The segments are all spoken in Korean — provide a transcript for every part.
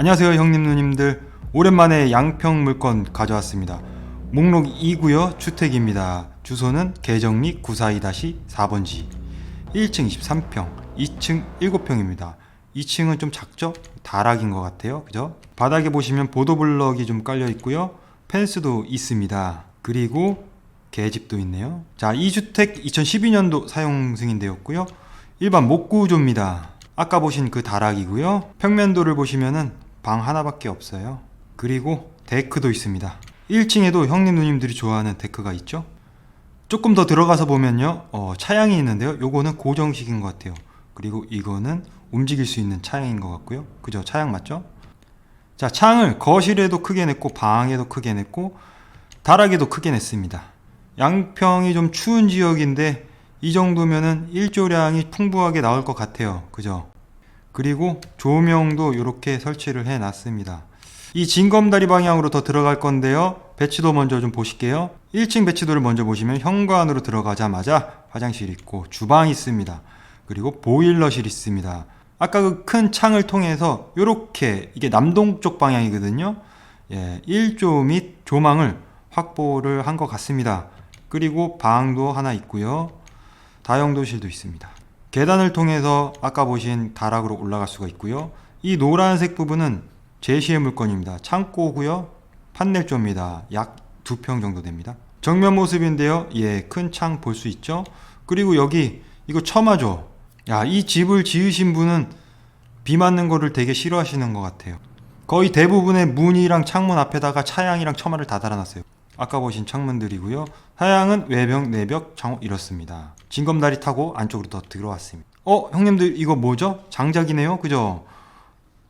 안녕하세요 형님 누님들. 오랜만에 양평 물건 가져왔습니다. 목록 2구요 주택입니다. 주소는 개정리 942-4번지. 1층 23평 2층 7평입니다. 2층은 좀 작죠? 다락인 것 같아요. 그죠? 바닥에 보시면 보도블럭이 좀 깔려 있고요. 펜스도 있습니다. 그리고 계집도 있네요. 자 이 주택 2012년도 사용 승인되었고요. 일반 목구조입니다. 아까 보신 그 다락이고요. 평면도를 보시면은 방 하나밖에 없어요. 그리고 데크도 있습니다. 1층에도 형님 누님들이 좋아하는 데크가 있죠. 조금 더 들어가서 보면요. 어, 차양이 있는데요. 요거는 고정식인 것 같아요. 그리고 이거는 움직일 수 있는 차양인 것 같고요. 그죠? 차양 맞죠? 자, 창을 거실에도 크게 냈고 방에도 크게 냈고 다락에도 크게 냈습니다. 양평이 좀 추운 지역인데 이 정도면은 일조량이 풍부하게 나올 것 같아요. 그죠? 그리고 조명도 이렇게 설치를 해 놨습니다. 이 진검다리 방향으로 더 들어갈 건데요. 배치도 먼저 좀 보실게요. 1층 배치도를 먼저 보시면 현관으로 들어가자마자 화장실 있고 주방 있습니다. 그리고 보일러실 있습니다. 아까 그 큰 창을 통해서 이렇게 이게 남동쪽 방향이거든요. 예, 1조 및 조망을 확보를 한 것 같습니다. 그리고 방도 하나 있고요. 다용도실도 있습니다. 계단을 통해서 아까 보신 다락으로 올라갈 수가 있고요. 이 노란색 부분은 제시의 물건입니다. 창고고요. 판넬조입니다. 약두평 정도 됩니다. 정면 모습인데요. 예, 큰 창 볼 수 있죠? 그리고 여기 이거 처마죠. 야, 이 집을 지으신 분은 비 맞는 거를 되게 싫어하시는 것 같아요. 거의 대부분의 문이랑 창문 앞에다가 차양이랑 처마를 다 달아놨어요. 아까 보신 창문들이고요. 하양은 외벽, 내벽, 창호 이렇습니다. 징검다리 타고 안쪽으로 더 들어왔습니다. 어, 형님들 이거 뭐죠? 장작이네요. 그죠?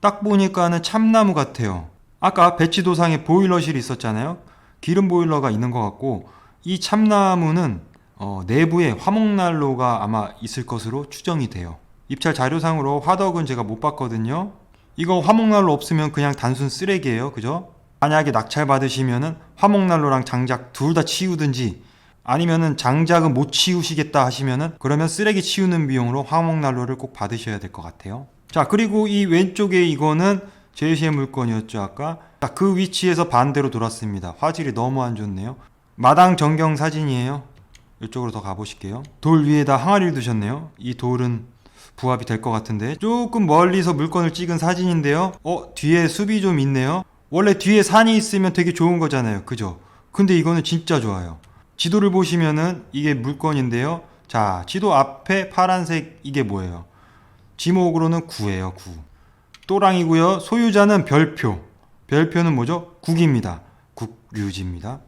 딱 보니까는 참나무 같아요. 아까 배치 도상에 보일러실이 있었잖아요. 기름 보일러가 있는 것 같고 이 참나무는 어, 내부에 화목난로가 아마 있을 것으로 추정이 돼요. 입찰 자료상으로 화덕은 제가 못 봤거든요. 이거 화목난로 없으면 그냥 단순 쓰레기예요. 그죠? 만약에 낙찰 받으시면은 화목난로랑 장작 둘 다 치우든지 아니면은 장작은 못 치우시겠다 하시면은 그러면 쓰레기 치우는 비용으로 화목난로를 꼭 받으셔야 될 것 같아요. 자 그리고 이 왼쪽에 이거는 제시의 물건이었죠 아까 자, 그 위치에서 반대로 돌았습니다. 화질이 너무 안 좋네요. 마당 전경 사진이에요. 이쪽으로 더 가보실게요. 돌 위에다 항아리를 두셨네요. 이 돌은 부합이 될 것 같은데 조금 멀리서 물건을 찍은 사진인데요. 어 뒤에 숲이 좀 있네요. 원래 뒤에 산이 있으면 되게 좋은 거잖아요. 그죠? 근데 이거는 진짜 좋아요. 지도를 보시면은 이게 물건인데요. 자, 지도 앞에 파란색 이게 뭐예요? 지목으로는 구예요, 구. 또랑이고요. 소유자는 별표. 별표는 뭐죠? 국입니다. 국류지입니다.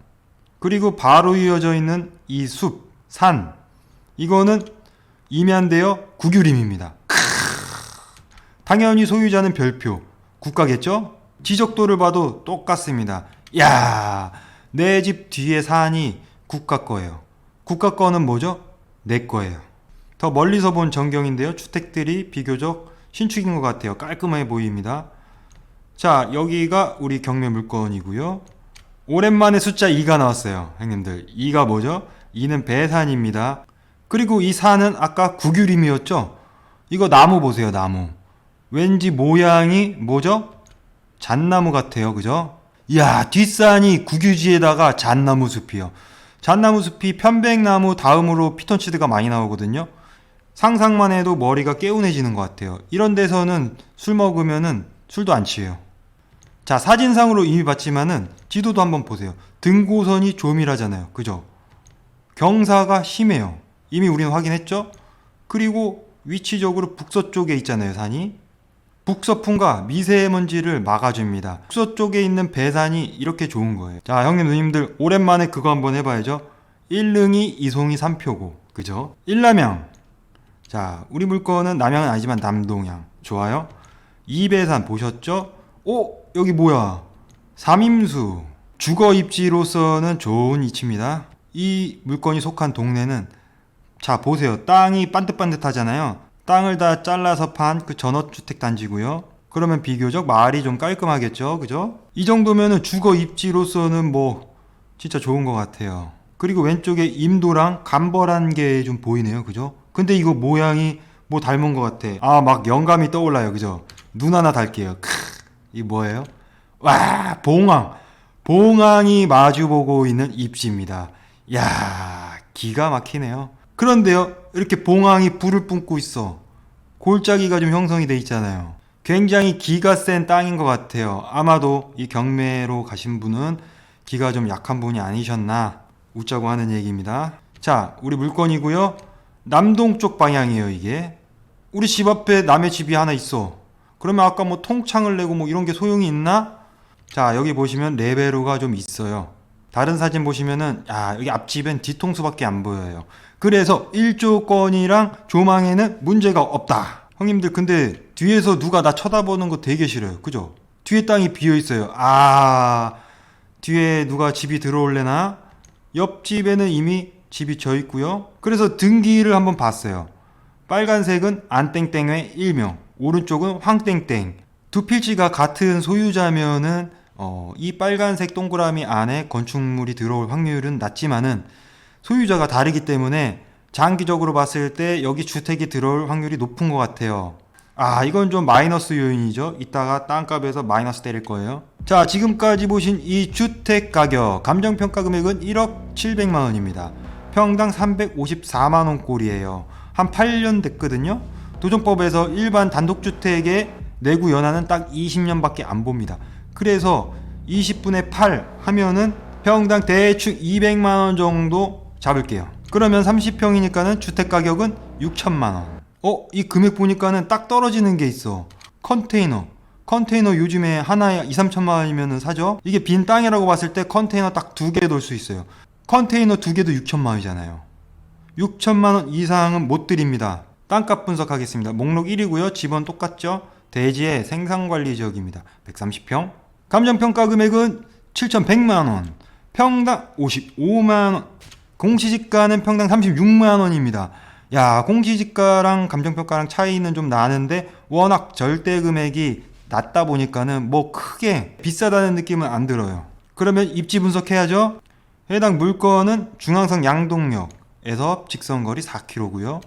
그리고 바로 이어져 있는 이 숲, 산. 이거는 임야인데요. 국유림입니다. 크으. 당연히 소유자는 별표. 국가겠죠? 지적도를 봐도 똑같습니다. 야, 내 집 뒤에 산이 국가 거예요. 국가 거는 뭐죠? 내 거예요. 더 멀리서 본 전경인데요. 주택들이 비교적 신축인 것 같아요. 깔끔해 보입니다. 자, 여기가 우리 경매 물건이고요. 오랜만에 숫자 2가 나왔어요. 형님들. 2가 뭐죠? 2는 배산입니다. 그리고 이 산은 아까 구규림이었죠? 이거 나무 보세요, 나무. 왠지 모양이 뭐죠? 잣나무 같아요. 그죠? 이야, 뒷산이 국유지에다가 잣나무 숲이요. 잣나무 숲이 편백나무 다음으로 피톤치드가 많이 나오거든요. 상상만 해도 머리가 개운해지는 것 같아요. 이런 데서는 술 먹으면은 술도 안 취해요. 자, 사진상으로 이미 봤지만은 지도도 한번 보세요. 등고선이 조밀하잖아요. 그죠? 경사가 심해요. 이미 우리는 확인했죠? 그리고 위치적으로 북서쪽에 있잖아요, 산이. 북서풍과 미세먼지를 막아줍니다. 북서 쪽에 있는 배산이 이렇게 좋은 거예요. 자, 형님, 누님들, 오랜만에 그거 한번 해봐야죠. 1능이 이송이 3표고, 그죠? 일남양. 자, 우리 물건은 남양은 아니지만 남동양. 좋아요? 이배산 보셨죠? 오, 여기 뭐야? 삼임수. 주거 입지로서는 좋은 위치입니다. 이 물건이 속한 동네는 자, 보세요. 땅이 반듯반듯하잖아요. 땅을 다 잘라서 판 그 전원주택 단지고요. 그러면 비교적 마을이 좀 깔끔하겠죠. 그죠? 이 정도면은 주거 입지로서는 뭐 진짜 좋은 것 같아요. 그리고 왼쪽에 임도랑 간벌한 게 좀 보이네요. 그죠? 근데 이거 모양이 뭐 닮은 것 같아. 아, 막 영감이 떠올라요. 그죠? 눈 하나 달게요. 크. 이 뭐예요? 와, 봉황. 봉황이 마주보고 있는 입지입니다. 야, 기가 막히네요. 그런데요, 이렇게 봉황이 불을 뿜고 있어. 골짜기가 좀 형성이 돼 있잖아요. 굉장히 기가 센 땅인 것 같아요. 아마도 이 경매로 가신 분은 기가 좀 약한 분이 아니셨나 웃자고 하는 얘기입니다. 자, 우리 물건이고요. 남동쪽 방향이에요, 이게. 우리 집 앞에 남의 집이 하나 있어. 그러면 아까 뭐 통창을 내고 뭐 이런 게 소용이 있나? 자, 여기 보시면 레베로가 좀 있어요. 다른 사진 보시면은 야, 여기 앞집엔 뒤통수밖에 안 보여요. 그래서 일조권이랑 조망에는 문제가 없다. 형님들 근데 뒤에서 누가 나 쳐다보는 거 되게 싫어요. 그죠? 뒤에 땅이 비어 있어요. 아, 뒤에 누가 집이 들어올래나? 옆집에는 이미 집이 져 있고요. 그래서 등기를 한번 봤어요. 빨간색은 안땡땡의 일명, 오른쪽은 황땡땡. 두 필지가 같은 소유자면은 어, 이 빨간색 동그라미 안에 건축물이 들어올 확률은 낮지만은 소유자가 다르기 때문에 장기적으로 봤을 때 여기 주택이 들어올 확률이 높은 것 같아요. 아, 이건 좀 마이너스 요인이죠. 이따가 땅값에서 마이너스 때릴 거예요. 자, 지금까지 보신 이 주택 가격, 감정평가 금액은 1억 700만 원입니다. 평당 354만 원 꼴이에요. 한 8년 됐거든요. 도정법에서 일반 단독주택의 내구 연한은 딱 20년밖에 안 봅니다. 그래서 20분의 8 하면은 평당 대충 200만 원 정도 잡을게요. 그러면 30평이니까는 주택 가격은 6천만 원. 어, 이 금액 보니까는 딱 떨어지는 게 있어. 컨테이너. 컨테이너 요즘에 하나에 2, 3천만 원이면 사죠? 이게 빈 땅이라고 봤을 때 컨테이너 딱 두개 놓을 수 있어요. 컨테이너 두 개도 6천만 원이잖아요. 6천만 원 이상은 못 드립니다. 땅값 분석하겠습니다. 목록 1이고요. 집은 똑같죠? 대지의 생산관리 지역입니다. 130평. 감정평가 금액은 7,100만 원. 평당 55만 원. 공시지가는 평당 36만 원입니다. 야, 공시지가랑 감정평가랑 차이는 좀 나는데 워낙 절대 금액이 낮다 보니까는 뭐 크게 비싸다는 느낌은 안 들어요. 그러면 입지 분석해야죠. 해당 물건은 중앙선 양동역에서 직선거리 4km고요.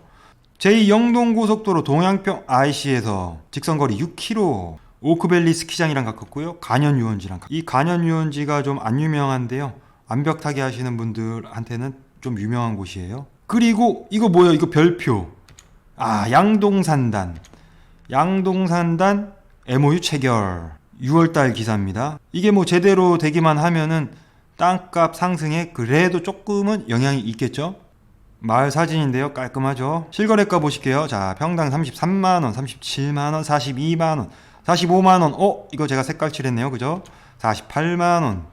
제2 영동고속도로 동양평 IC에서 직선거리 6km. 오크밸리 스키장이랑 가깝고요. 간현 유원지랑 가- 이 간현 유원지가 좀 안 유명한데요. 암벽 타기 하시는 분들한테는 좀 유명한 곳이에요. 그리고 이거 뭐야? 이거 별표. 아, 양동산단. 양동산단 MOU 체결. 6월달 기사입니다. 이게 뭐 제대로 되기만 하면은 땅값 상승에 그래도 조금은 영향이 있겠죠? 마을 사진인데요. 깔끔하죠? 실거래가 보실게요. 자, 평당 33만원, 37만원, 42만원, 45만원. 어? 이거 제가 색깔 칠했네요. 그죠? 48만원.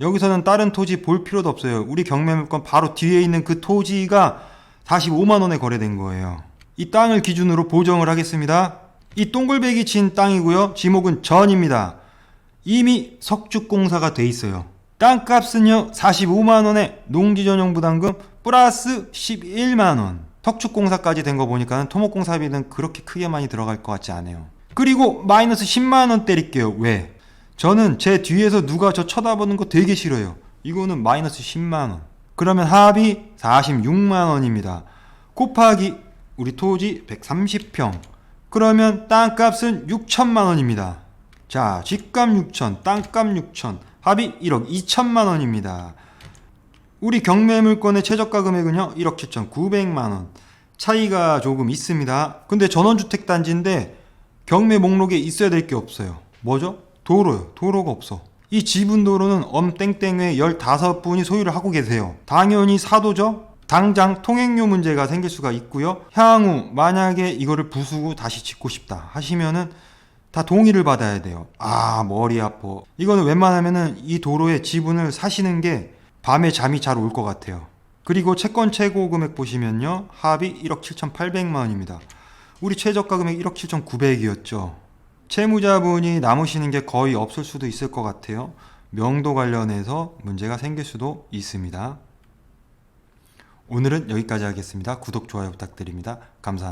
여기서는 다른 토지 볼 필요도 없어요. 우리 경매물건 바로 뒤에 있는 그 토지가 45만원에 거래된 거예요. 이 땅을 기준으로 보정을 하겠습니다. 이 동글백이 친 땅이고요. 지목은 전입니다. 이미 석축공사가 돼 있어요. 땅값은요 45만원에 농지전용 부담금 플러스 11만원 석축공사까지 된 거 보니까 토목공사비는 그렇게 크게 많이 들어갈 것 같지 않아요 그리고 마이너스 10만원 때릴게요 왜? 저는 제 뒤에서 누가 저 쳐다보는 거 되게 싫어요 이거는 마이너스 10만원 그러면 합이 46만원입니다 곱하기 우리 토지 130평 그러면 땅값은 6천만 원입니다. 자, 집값 6천, 땅값 6천, 합이 1억 2천만 원입니다. 우리 경매 물건의 최저가 금액은요, 1억 7천 9백만 원. 차이가 조금 있습니다. 근데 전원주택 단지인데 경매 목록에 있어야 될 게 없어요. 뭐죠? 도로요. 도로가 없어. 이 지분 도로는 엄땡땡에 15분이 소유를 하고 계세요. 당연히 사도죠? 당장 통행료 문제가 생길 수가 있고요. 향후 만약에 이거를 부수고 다시 짓고 싶다 하시면은 다 동의를 받아야 돼요. 아 머리 아파. 이거는 웬만하면은 이 도로에 지분을 사시는 게 밤에 잠이 잘 올 것 같아요. 그리고 채권 최고 금액 보시면요 합이 1억 7,800만 원입니다. 우리 최저가 금액 1억 7,900이었죠. 채무자분이 남으시는 게 거의 없을 수도 있을 것 같아요. 명도 관련해서 문제가 생길 수도 있습니다. 오늘은 여기까지 하겠습니다. 구독, 좋아요 부탁드립니다. 감사합니다.